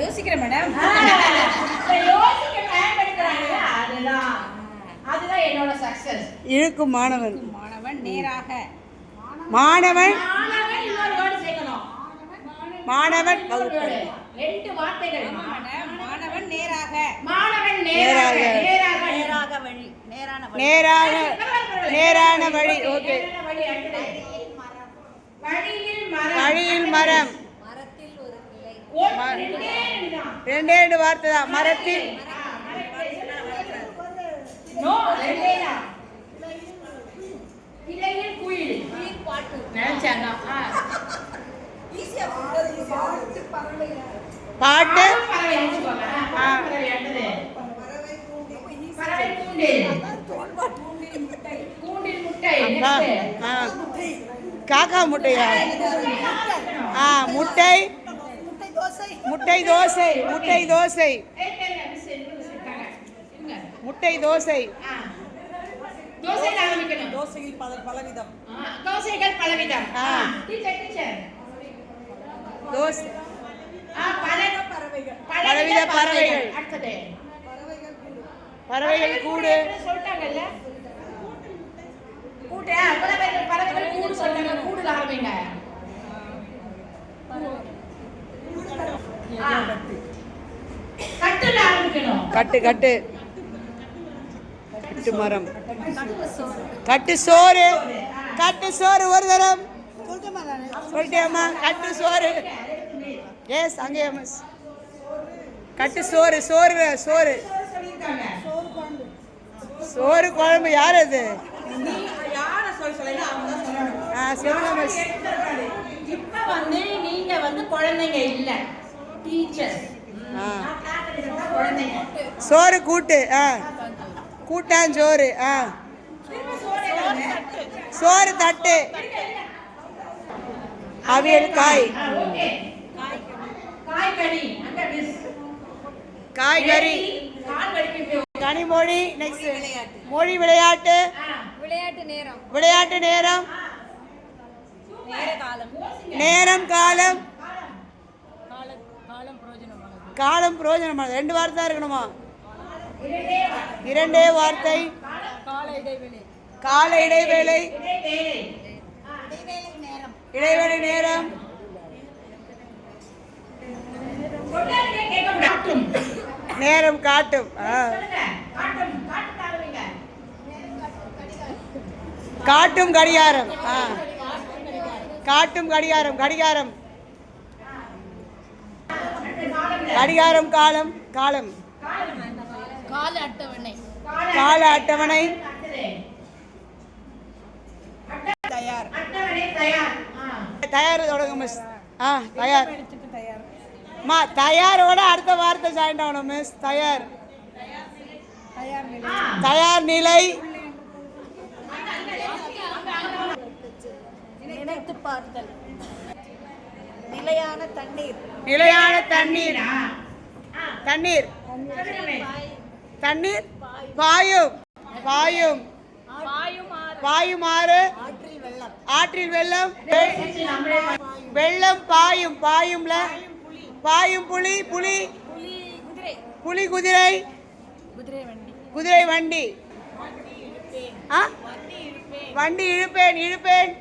யோசிக்கிறேன் மேடம் அதுதான். அதுதான் என்னோட சக்சஸ் இழுக்கும் மாணவன். மாணவன் நேராக. மாணவன். மாணவன். ரெண்டு வார்த்தைகள். மேடம் மாணவன் நேராக. மாணவன் நேராக. நேராக. நேராக. நேராக வழி. நேரான வழி. நேராக. நேரான வழி. ஓகே. வழியில் மரம். வழியில் மரம் மரத்தில் ஒரு கிளை ஒன்று, ரெண்டே ரெண்டு தான். ரெண்டே ரெண்டு வார்த்தை தான். மரத்தில். பாட்டு காக்கா முட்டையா? ஆ முட்டை. முட்டை தோசை முட்டை தோசை. முட்டை தோசை. தோசையில பல பலவிதம். தோசைகள் பலவிதம். தோசை. பலவித பறவைகள். பறவைகள். கூடு. சொல்லிட்டாங்கல்ல? கூட்டு. பறவைகள் கூடு சொல்லிட்டாங்க கூடுல ஆரம்பிங்க. கட்டு. கட்டு கட்டு. மரம். கட்டு சோறு. கட்டு சோறு. ஒரு தரம். சொல்லிட்டேம்மா கட்டு சோறு. எஸ் அங்கே மிஸ் கட்டு சோறு சோறு சோறு. சோறு குழம்பு யார் அது? ஆ சொல்லுங்க மிஸ் இப்ப வந்து நீங்க வந்து குழந்தைங்க இல்ல. சோறு கூட்டு ஆ. கூட்டாஞ்சோறு ஆ. சோறு தட்டு. அவியல் காய். காய்கறி. கனிமொழி நெக்ஸ்ட் மொழி விளையாட்டு. விளையாட்டு. நேரம். விளையாட்டு நேரம். நேரம் காலம். காலம் பிரயோஜனமானது ரெண்டு வார்த்தை தான் இருக்கணுமா? இரண்டே வார்த்தை. கால இடைவேளை. இடைவேளை நேரம். நேரம் காட்டும். ஆ. காட்டும் காட்டும் கடிகாரம். ஆ. காட்டும் கடிகாரம். கடிகாரம். கடிகாரம் காலம் காலம். கால அட்டவணை. கால அட்டவணை. தயார். அட்டவணை தயார். ஆ. தயார் தொடங்க மிஸ். ஆ தயார். மா தயாரோட அடுத்த வார்த்தை ஜாயின் ஆகணும் மிஸ் தயார். தயார் நிலை. ஆ. தயார் நிலை. நினைத்து பார்த்தல். நிலையான தண்ணீர். நிலையான தண்ணீர். தண்ணீர். தண்ணீர். பாயும். பாயும். வாயுமாறு பாயும் ஆறு ஆற்றில் வெள்ளம். வெள்ளம் பாயும். பாயும்ல. பாயும் புலி. புலி புலி. குதிரை. குதிரை. வண்டி. வண்டி இழுப்பேன் இழுப்பேன்.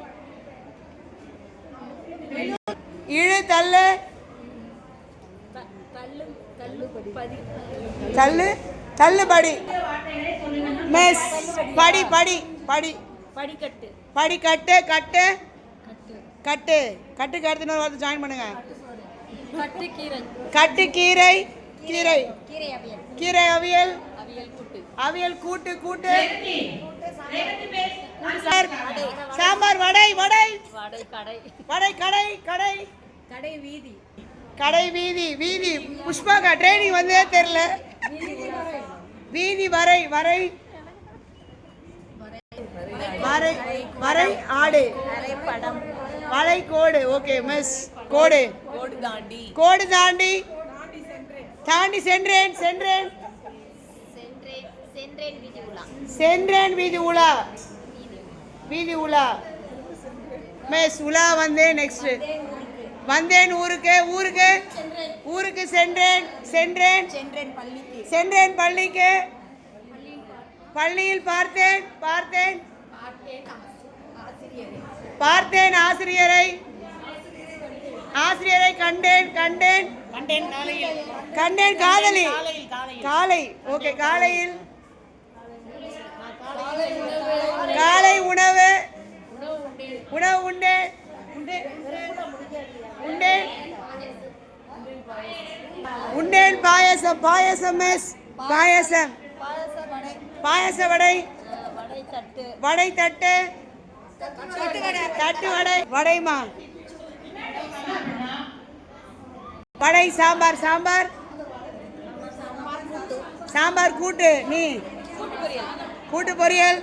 இழு தள்ளு. தள்ளு தள்ளு பதி தள்ளு தள்ளுபடி மிஸ் படி படி படி. படிக்கட்டு. படி கட்டு கட்டு. கட்டு. கட்டு. கட்டுக்கு அடுத்து இன்னொரு வார்த்தை ஜாயின் பண்ணுங்க. கட்டு கீரை. கட்டு கீரை கீரை. அவியல். கீரை அவியல். அவியல் கூட்டு. அவியல் கூட்டு கூட்டு. சார், வடை கடை. வடை கடை கடை. கடை வீதி. கடை வீதி வீதி. புஷ்பாக்கா ட்ரைனிங் வந்ததே தெரில வீதி வரை. வரை வரை. வரை ஆடு. படம் வலை கோடு. ஓகே மிஸ் கோடு. கோடு தாண்டி. கோடு தாண்டி. தாண்டி சென்றேன் சென்றேன். சென்றேன் வீதி உலா. வீதி உலா. வீதி உலா வந்தேன் நெக்ஸ்ட் வந்தேன் ஊருக்கு ஊருக்கு ஊருக்கு சென்றேன் சென்றேன் சென்றேன் பள்ளிக்கு பள்ளியில் பார்த்தேன் பார்த்தேன் பார்த்தேன் ஆசிரியரை ஆசிரியரை கண்டேன் கண்டேன் கண்டேன் காலையில் கண்டேன் காதலி காலை ஓகே காலையில் காலை உணவு உணவு உண்டு. உண்டேன் உண்டேன் பாயசம் பாயசம் மிஸ். பாயசம். பாயச வடை. வடை தட்டு. வடை தட்டு தட்டு வடை வடைமா வடை சாம்பார் சாம்பார். சாம்பார் கூட்டு. நீ. கூட்டு பொரியல்.